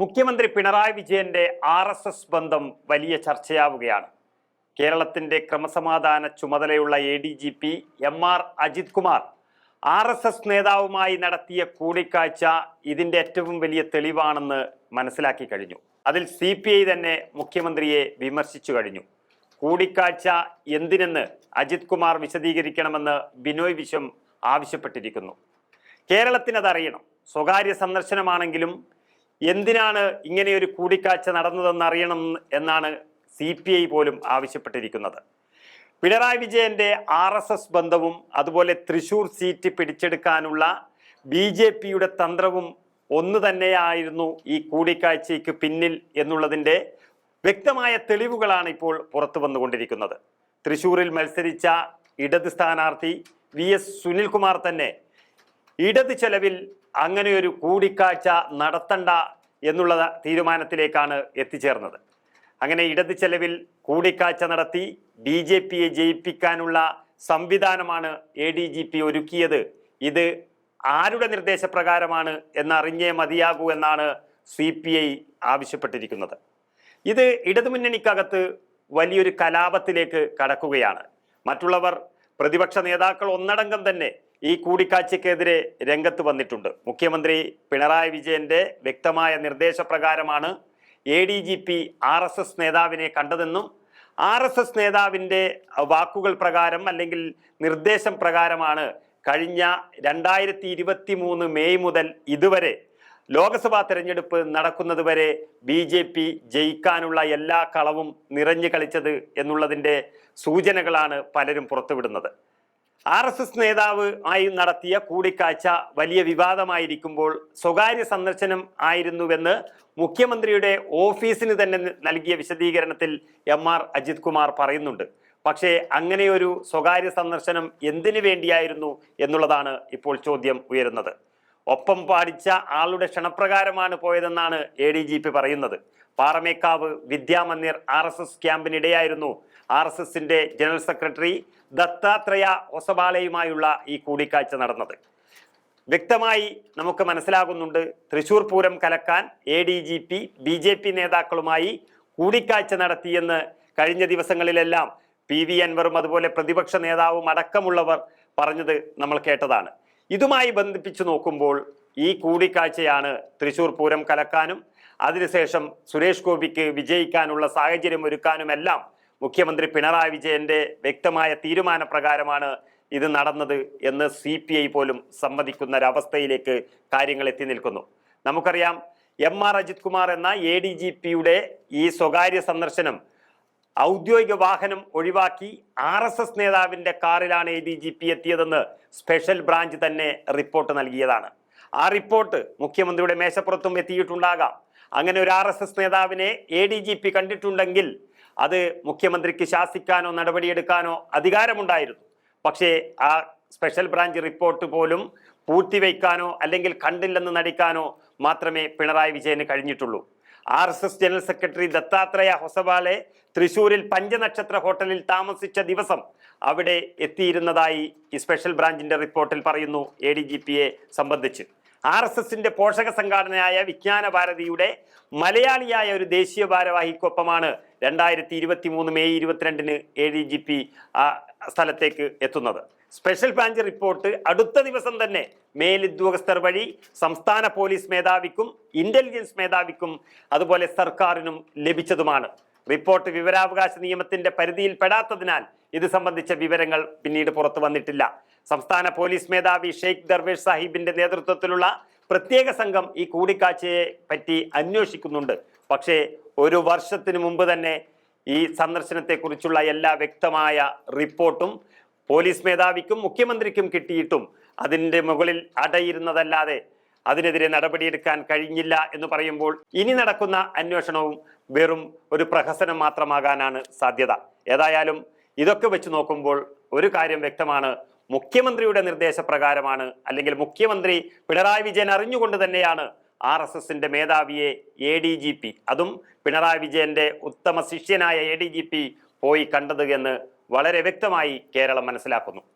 മുഖ്യമന്ത്രി പിണറായി വിജയന്റെ R S S ബന്ധം വലിയ ചർച്ചയാവുകയാണ്. കേരളത്തിന്റെ ക്രമസമാധാന ചുമതലയുള്ള A D G P M R Ajith Kumar R S S നേതാവുമായി നടത്തിയ കൂടിക്കാഴ്ച ഇതിന്റെ ഏറ്റവും വലിയ തെളിവാണെന്ന് മനസ്സിലാക്കി കഴിഞ്ഞു. അതിൽ സി പി ഐ തന്നെ മുഖ്യമന്ത്രിയെ വിമർശിച്ചു കഴിഞ്ഞു. കൂടിക്കാഴ്ച എന്തിനെന്ന് അജിത് കുമാർ വിശദീകരിക്കണമെന്ന് ബിനോയ് വിശ്വം ആവശ്യപ്പെട്ടിരിക്കുന്നു. കേരളത്തിനതറിയണം. സ്വകാര്യ സന്ദർശനമാണെങ്കിലും എന്തിനാണ് ഇങ്ങനെയൊരു കൂടിക്കാഴ്ച നടന്നതെന്ന് അറിയണം എന്നാണ് സി പി ഐ പോലും ആവശ്യപ്പെട്ടിരിക്കുന്നത്. പിണറായി വിജയന്റെ ആർ എസ് എസ് ബന്ധവും അതുപോലെ തൃശൂർ സീറ്റ് പിടിച്ചെടുക്കാനുള്ള ബി ജെ പിയുടെ തന്ത്രവും ഒന്ന് തന്നെയായിരുന്നു ഈ കൂടിക്കാഴ്ചയ്ക്ക് പിന്നിൽ എന്നുള്ളതിന്റെ വ്യക്തമായ തെളിവുകളാണ് ഇപ്പോൾ പുറത്തു വന്നുകൊണ്ടിരിക്കുന്നത്. തൃശൂരിൽ മത്സരിച്ച ഇടത് സ്ഥാനാർത്ഥി വി എസ് സുനിൽകുമാർ തന്നെ ഇടത് ചെലവിൽ അങ്ങനെ ഒരു കൂടിക്കാഴ്ച നടത്തണ്ട എന്നുള്ള തീരുമാനത്തിലേക്കാണ് എത്തിച്ചേർന്നത്. അങ്ങനെ ഇടത് ചെലവിൽ കൂടിക്കാഴ്ച നടത്തി ബി ജെ പിയെ ജയിപ്പിക്കാനുള്ള സംവിധാനമാണ് എ ഡി ജി പി ഒരുക്കിയത്. ഇത് ആരുടെ നിർദ്ദേശപ്രകാരമാണ് എന്നറിഞ്ഞേ മതിയാകൂ എന്നാണ് സി പി ഐ ആവശ്യപ്പെട്ടിരിക്കുന്നത്. ഇത് ഇടതുമുന്നണിക്കകത്ത് വലിയൊരു കലാപത്തിലേക്ക് കടക്കുകയാണ്. മറ്റുള്ളവർ പ്രതിപക്ഷ നേതാക്കൾ ഒന്നടങ്കം തന്നെ ഈ കൂടിക്കാഴ്ചക്കെതിരെ രംഗത്ത് വന്നിട്ടുണ്ട്. മുഖ്യമന്ത്രി പിണറായി വിജയന്റെ വ്യക്തമായ നിർദ്ദേശപ്രകാരമാണ് A D G P R S S നേതാവിനെ കണ്ടതെന്നും ആർ എസ് എസ് നേതാവിന്റെ വാക്കുകൾ പ്രകാരം അല്ലെങ്കിൽ നിർദ്ദേശം പ്രകാരമാണ് കഴിഞ്ഞ രണ്ടായിരത്തി ഇരുപത്തി മൂന്ന് മെയ് മുതൽ ഇതുവരെ ലോക്സഭാ തെരഞ്ഞെടുപ്പ് നടക്കുന്നത് വരെ ബി ജെ പി ജയിക്കാനുള്ള എല്ലാ കളവും നിറഞ്ഞു കളിച്ചത് എന്നുള്ളതിന്റെ സൂചനകളാണ് പലരും പുറത്തുവിടുന്നത്. ആർ എസ് എസ് നേതാവ് ആയി നടത്തിയ കൂടിക്കാഴ്ച വലിയ വിവാദമായിരിക്കുമ്പോൾ സ്വകാര്യ സന്ദർശനം ആയിരുന്നുവെന്ന് മുഖ്യമന്ത്രിയുടെ ഓഫീസിന് തന്നെ നൽകിയ വിശദീകരണത്തിൽ എം ആർ അജിത് കുമാർ പറയുന്നുണ്ട്. പക്ഷേ അങ്ങനെയൊരു സ്വകാര്യ സന്ദർശനം എന്തിനു വേണ്ടിയായിരുന്നു എന്നുള്ളതാണ് ഇപ്പോൾ ചോദ്യം ഉയരുന്നത്. ഒപ്പം പാടിച്ച ആളുടെ ക്ഷണപ്രകാരമാണ് പോയതെന്നാണ് എ ഡി ജി പി പറയുന്നത്. Paramekkavu Vidyamandir R S S ക്യാമ്പിനിടെയായിരുന്നു R S എസിന്റെ ജനറൽ സെക്രട്ടറി ദത്താത്രേയ ഒസബാലയുമായുള്ള ഈ കൂടിക്കാഴ്ച നടന്നത്. വ്യക്തമായി നമുക്ക് മനസ്സിലാകുന്നുണ്ട് Thrissur Pooram കലക്കാൻ A D G P B J P നേതാക്കളുമായി കൂടിക്കാഴ്ച നടത്തിയെന്ന് കഴിഞ്ഞ ദിവസങ്ങളിലെല്ലാം പി വി അൻവറും അതുപോലെ പ്രതിപക്ഷ നേതാവും അടക്കമുള്ളവർ പറഞ്ഞത് നമ്മൾ കേട്ടതാണ്. ഇതുമായി ബന്ധിപ്പിച്ചു നോക്കുമ്പോൾ ഈ കൂടിക്കാഴ്ചയാണ് തൃശൂർ പൂരം കലക്കാനും അതിനുശേഷം സുരേഷ് ഗോപിക്ക് വിജയിക്കാനുള്ള സാഹചര്യം ഒരുക്കാനുമെല്ലാം മുഖ്യമന്ത്രി പിണറായി വിജയന്റെ വ്യക്തമായ തീരുമാനപ്രകാരമാണ് ഇത് നടന്നത് എന്ന് സി പി ഐ പോലും സമ്മതിക്കുന്ന ഒരവസ്ഥയിലേക്ക് കാര്യങ്ങൾ എത്തി നിൽക്കുന്നു. നമുക്കറിയാം എം ആർ അജിത് കുമാർ എന്ന എ ഡി ജി പിയുടെ ഈ സ്വകാര്യ സന്ദർശനം ഔദ്യോഗിക വാഹനം ഒഴിവാക്കി ആർ എസ് എസ് നേതാവിന്റെ കാറിലാണ് എ ഡി ജി പി എത്തിയതെന്ന് സ്പെഷ്യൽ ബ്രാഞ്ച് തന്നെ റിപ്പോർട്ട് നൽകിയതാണ്. ആ റിപ്പോർട്ട് മുഖ്യമന്ത്രിയുടെ മേശപ്പുറത്തും എത്തിയിട്ടുണ്ടാകാം. അങ്ങനെ ഒരു ആർ എസ് എസ് നേതാവിനെ എ ഡി ജി പി കണ്ടിട്ടുണ്ടെങ്കിൽ അത് മുഖ്യമന്ത്രിക്ക് ശാസിക്കാനോ നടപടിയെടുക്കാനോ അധികാരമുണ്ടായിരുന്നു. പക്ഷേ ആ സ്പെഷ്യൽ ബ്രാഞ്ച് റിപ്പോർട്ട് പോലും പൂഴ്ത്തിവെക്കാനോ അല്ലെങ്കിൽ കണ്ടില്ലെന്ന് നടിക്കാനോ മാത്രമേ പിണറായി വിജയന് കഴിഞ്ഞിട്ടുള്ളൂ. R S S general secretary Dattatreya Hosabale തൃശൂരിൽ പഞ്ചനക്ഷത്ര ഹോട്ടലിൽ താമസിച്ച ദിവസം അവിടെ എത്തിയിരുന്നതായി ഈ സ്പെഷ്യൽ ബ്രാഞ്ചിന്റെ റിപ്പോർട്ടിൽ പറയുന്നു എ സംബന്ധിച്ച്. ആർ എസ് എസിന്റെ പോഷക സംഘടനയായ വിജ്ഞാന ഭാരതിയുടെ മലയാളിയായ ഒരു ദേശീയ ഭാരവാഹിക്കൊപ്പമാണ് രണ്ടായിരത്തി ഇരുപത്തി മൂന്ന് മെയ് ഇരുപത്തിരണ്ടിന് എ ഡി ജി പി ആ സ്ഥലത്തേക്ക് എത്തുന്നത്. സ്പെഷ്യൽ ബ്രാഞ്ച് റിപ്പോർട്ട് അടുത്ത ദിവസം തന്നെ മേലുദ്യോഗസ്ഥർ വഴി സംസ്ഥാന പോലീസ് മേധാവിക്കും ഇന്റലിജൻസ് മേധാവിക്കും അതുപോലെ സർക്കാരിനും ലഭിച്ചതുമാണ്. റിപ്പോർട്ട് വിവരാവകാശ നിയമത്തിന്റെ പരിധിയിൽ പെടാത്തതിനാൽ ഇത് സംബന്ധിച്ച വിവരങ്ങൾ പിന്നീട് പുറത്തു വന്നിട്ടില്ല. സംസ്ഥാന പോലീസ് മേധാവി ഷെയ്ഖ് ദർവേഷ് സാഹിബിന്റെ നേതൃത്വത്തിലുള്ള പ്രത്യേക സംഘം ഈ കൂടിക്കാഴ്ചയെ പറ്റി അന്വേഷിക്കുന്നുണ്ട്. പക്ഷേ ഒരു വർഷത്തിന് മുമ്പ് തന്നെ ഈ സന്ദർശനത്തെക്കുറിച്ചുള്ള എല്ലാ വ്യക്തമായ റിപ്പോർട്ടും പോലീസ് മേധാവിക്കും മുഖ്യമന്ത്രിക്കും കിട്ടിയിട്ടും അതിന്റെ മുകളിൽ അടയിരുന്നതല്ലാതെ അതിനെതിരെ നടപടിയെടുക്കാൻ കഴിഞ്ഞില്ല എന്ന് പറയുമ്പോൾ ഇനി നടക്കുന്ന അന്വേഷണവും വെറും ഒരു പ്രഹസനം മാത്രമാകാനാണ് സാധ്യത. ഏതായാലും ഇതൊക്കെ വെച്ച് നോക്കുമ്പോൾ ഒരു കാര്യം വ്യക്തമാണ്. മുഖ്യമന്ത്രിയുടെ നിർദ്ദേശപ്രകാരമാണ് അല്ലെങ്കിൽ മുഖ്യമന്ത്രി പിണറായി വിജയൻ അറിഞ്ഞുകൊണ്ട് തന്നെയാണ് ആർ എസ് എസിന്റെ മേധാവിയെ എ ഡി ജി പി അതും പിണറായി വിജയന്റെ ഉത്തമ ശിഷ്യനായ എ ഡി ജി പി പോയി കണ്ടത് എന്ന് വളരെ വ്യക്തമായി കേരളം മനസ്സിലാക്കുന്നു.